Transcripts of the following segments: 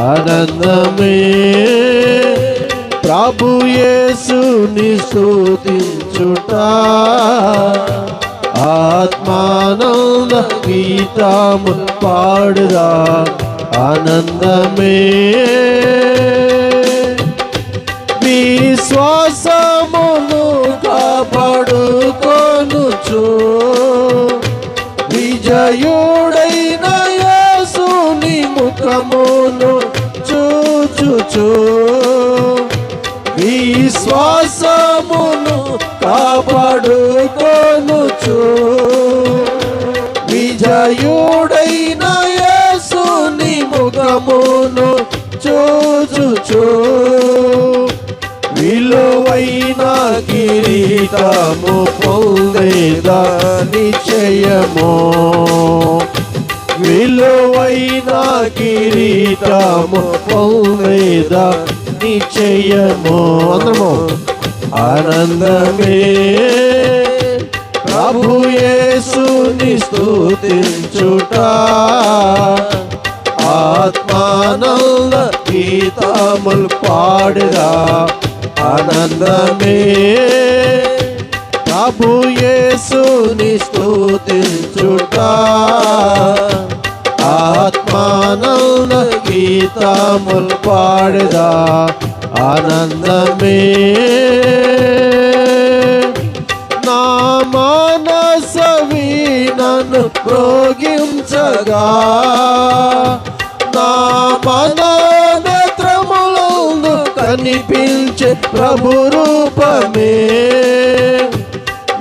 ఆనందమే. ప్రభు యేసుని స్తుతించుట. ఆత్మానంద గీతము పాడుదా ఆనందమే. విశ్వాసమును కాపాడుకొనుచు. విజయుడైన యేసుని ముఖమును చూచుచు విశ్వాసమును కాపాడుకొనుచు. విజయుడైన యేసుని ముఖమును చూచుచు. విలువైన కిరీటము పొందేదా నిశ్చయమో విలువైన కిరీటము పొందేదా నిశ్చయము. అందరము ఆనందమే. ప్రభు యేసుని స్తుతించుట ఆత్మానంద గీతములు పాడుగా ఆనందమే. ప్రభు యేసుని స్తుతించుట గీతములు పాడుగా ఆనందమే. నా మానసవి నన్ను ప్రోగించగా నా మనోనేత్రములందు కనిపించే ప్రభు రూపమే.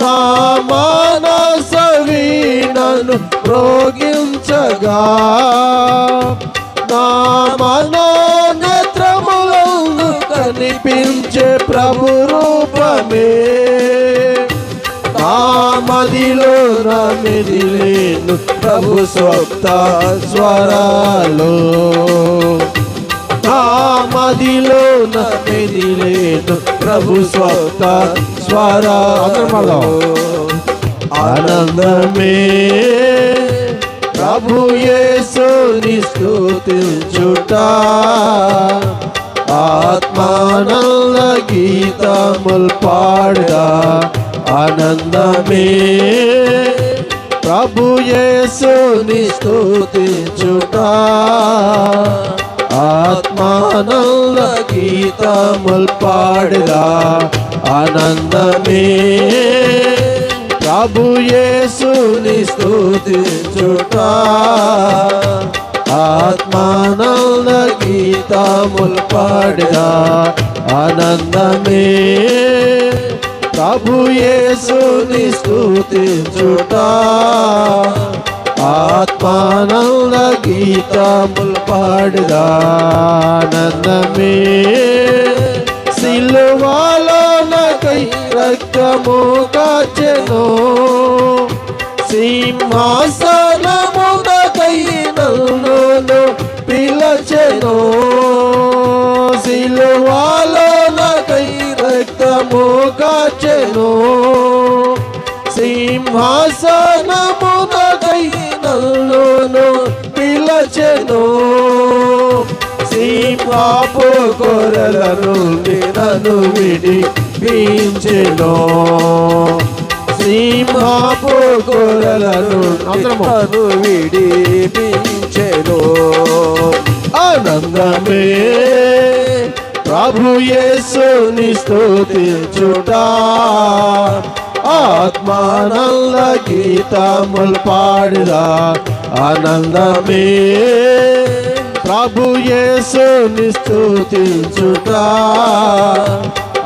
నా మానసవి నన్ను ప్రోగించగా మనోనేత్రములందు కనిపించే ప్రభు రూపమే. మదిలో నా మెదిలేను ప్రభు స్వప్త స్వరాలు. నా మదిలో నా మెదిలేను ప్రభు స్వప్త స్వరాలు. ఆనందమే ప్రభు యేసుని స్తుతించుట ఆత్మానంద గీతముల్ పాడ ఆనందమే. ప్రభు యేసుని స్తుతించుట ఆత్మానంద గీతముల్ పాడ ఆనందమే. ప్రభు యేసుని స్తుతించుట ఆత్మానంద గీతములు పాడగా ఆనందమే. ప్రభు యేసుని స్థుతించుట ఆత్మానంద గీతములు పాడగా ఆనందమే. సిలువాలోనకై రక్తము కాచెను సింహాసనమునకై నన్ను పిలచెను సిలువాలోనకై రక్తము కాచెను. సింహాసనమునకై నన్ను పిలచెను. సింహాపు కొరల నుండి నన్ను విడి పీంచెను సింహాపు కొరల నుండి నన్ను విడిపించెను. ఆనందమే ప్రభు యేసుని స్తుతించుట. ఆత్మానంద గీతములు పాడిదా ఆనందమే. ప్రభు యేసుని స్తుతించుట.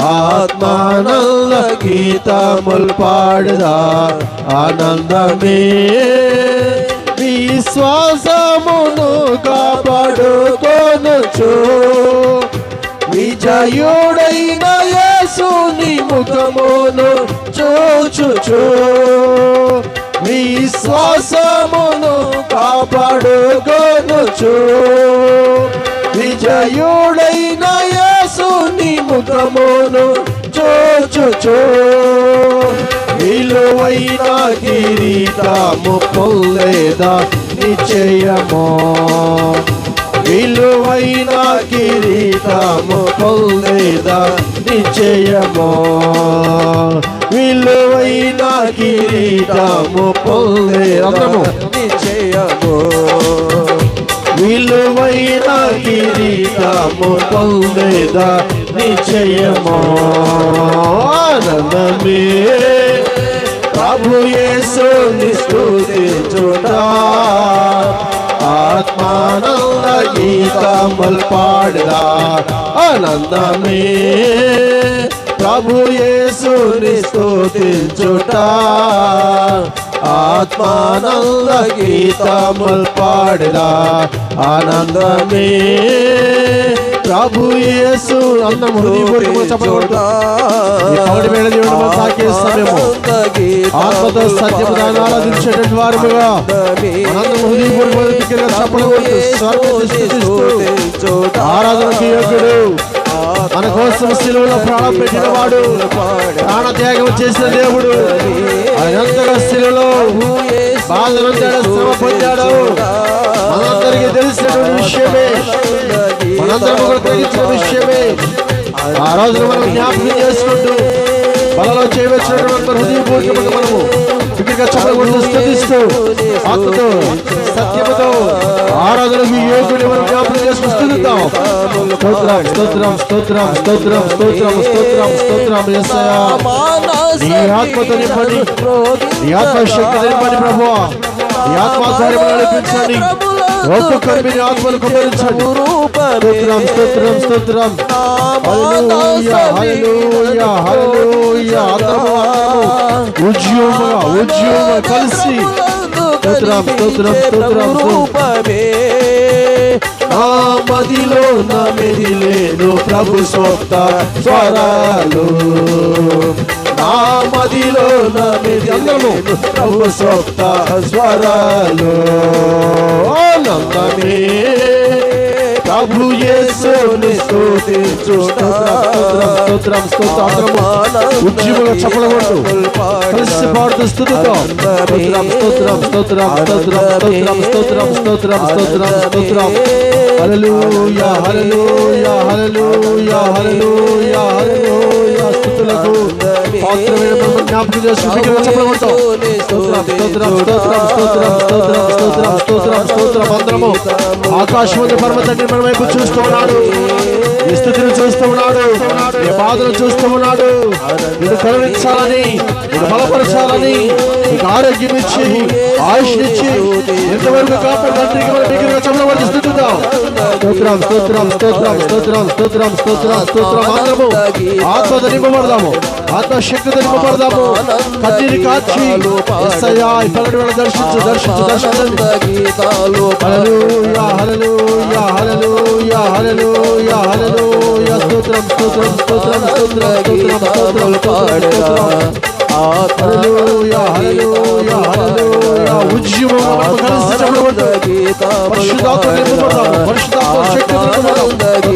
ఆత్మానంద గీతములు పాడదా ఆనందమే. విశ్వాసమును కాపాడుకొనుచు విజయుడైన యేసుని ముఖమును చూచుచు. విశ్వాసమును కాపాడుకొనుచు. విజయుడైన యేసుని ముఖమును చూచుచు. విలువైన కిరీటము పొల్లేదా నిశ్చయమో? విలు విలువైన కిరీటము పొందేదా నిశ్చయమో? విలువైన కిరీటము పొందే అందము నిశ్చయము? విలువైన కిరీటము పొందేదా నిశ్చయమో? ఆనందమే. ప్రభు యేసు నిస్తుతించుట ఆత్మానంద గీతములు పాడదా ఆనందమే ప్రభు యేసుని స్తుతించుట ఆత్మానంద గీతములు పాడదా ఆనందమే ప్రభు యేసు అందరం హృదయపూర్వకంగా చెప్పకూడదు. ఈ పగటి వేళ దేవుడు మనం తాకే సమయము. ఆత్మతో సత్యము దాన్ని ఆరాధించేటువంటి వారుగా మనందరం హృదయపూర్వకంగా స్వర్గం స్తుతిస్తూ ఆరాధనకి యోగ్యుడు మన కోసం శిలువలో ప్రాణం పెట్టిన వాడు. ప్రాణ త్యాగం చేసిన దేవుడు. ఆయన ఎంతగా శిలువలో బాధనంతాడు శ్రమ పొందాడు మనందరికీ తెలిసినటువంటి విషయమే. మనందరం కూడా తెలియచిన విషయమే. ఆ రోజున మనం జ్ఞాపకం చేసుకుంటూ బలలో చేయవచ్చినటువంటి హృదయపూర్వకంగా మనము ఇక్కడ చెప్పకూడదు స్థుతిస్తూ ఆత్మతో సత్యముతో ఆరాధనకు యోగుని మనం జ్ఞాపకం చేసుకుని స్థుతిద్దాం స్తోత్రం స్తోత్రం స్తోత్రం స్తోత్రం స్తోత్రం స్తోత్రం స్తోత్రం యేసయ్యా నీ ఆత్మతో నింపండి. నీ ఆత్మశక్తి నింపండి ప్రభు నీ ఆత్మాధార్యం నడిపించండి. ఒక్కొక్కరి మీ ఆత్మను కుమరించండి స్తోత్రం స్తోత్రం స్తోత్రం. హల్లెలూయా హల్లెలూయా హల్లెలూయా. అందరము ఉద్యోగంగా ఉద్యోగంగా కలిసి స్తోత్రం స్తోత్రం స్తోత్రం రూపమే. ఆ మదిలో నా మెదిలేను ప్రభు సోక్త స్వరాలు. నా మదిలో నా మెదిలేను ప్రభు సోక్త స్వరాలు. ఆనందమే ప్రభు యేసుని స్తుతించు స్తోత్రం స్తోత్రం స్తోత్రం ఉద్యమంగా చెప్పలగొట్టు. కలిసి పాడుతూ స్థుతితో స్తోత్రం స్తోత్రం స్తోత్రం స్తోత్రం స్తోత్రం స్తోత్రం స్తోత్రం స్తోత్రం హల్లెలూయా హల్లెలూయా హల్లెలూయా హల్లెలూయా హల్లెలూయా. స్తుతులకు జ్ఞాపకం చేసుకుంటాము ఆకాశవంతి పర్వతాన్ని మన వైపు చూస్తూ ఉన్నాడు విస్తృతిని చూస్తూ ఉన్నాడు బాధను చూస్తూ ఉన్నాడు ఇది కలవించాలని ఇది బలపరచాలని నీకు ఆరోగ్యం ఇచ్చి ఆయుష్నిచ్చి ఎంతవరకు కాపాడు తండ్రికి స్తోత్రం స్తోత్రం స్తోత్రం స్తోత్రం స్తోత్రం స్తోత్రం స్తోత్రం ఆత్మ నింపబడదాము ఆత్మశక్తితో నింపబడదాము కన్నీరు కాచి ఎస్ఐయా ఈ వేళ దర్శించు దర్శించు దర్శించండి హల్లెలూయా హల్లెలూయా హల్లెలూయా హల్లెలూయా హల్లెలూయా. స్తోత్రం స్తోత్రం స్తోత్రం స్తోత్రం స్తోత్రం స్తోత్రం హల్లెలూయా హల్లెలూయా హల్లెలూయా. ఉజ్జీవం కలిసి పరిశుద్ధాత్మ నింపబడదాము పరిశుద్ధాత్మ శక్తి నింపబడదాము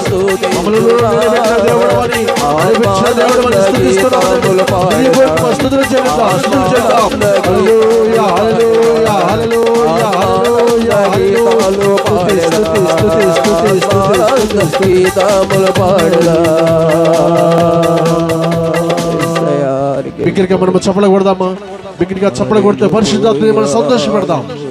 మమ్మల్ని నిలబెట్టిన దేవుడు అని. నిలబెట్టిన దేవుడు చప్పలు కొడదామా? చప్పలు కొడితే పరిశుద్ధాత్మ మనం సంతోషపడదాం.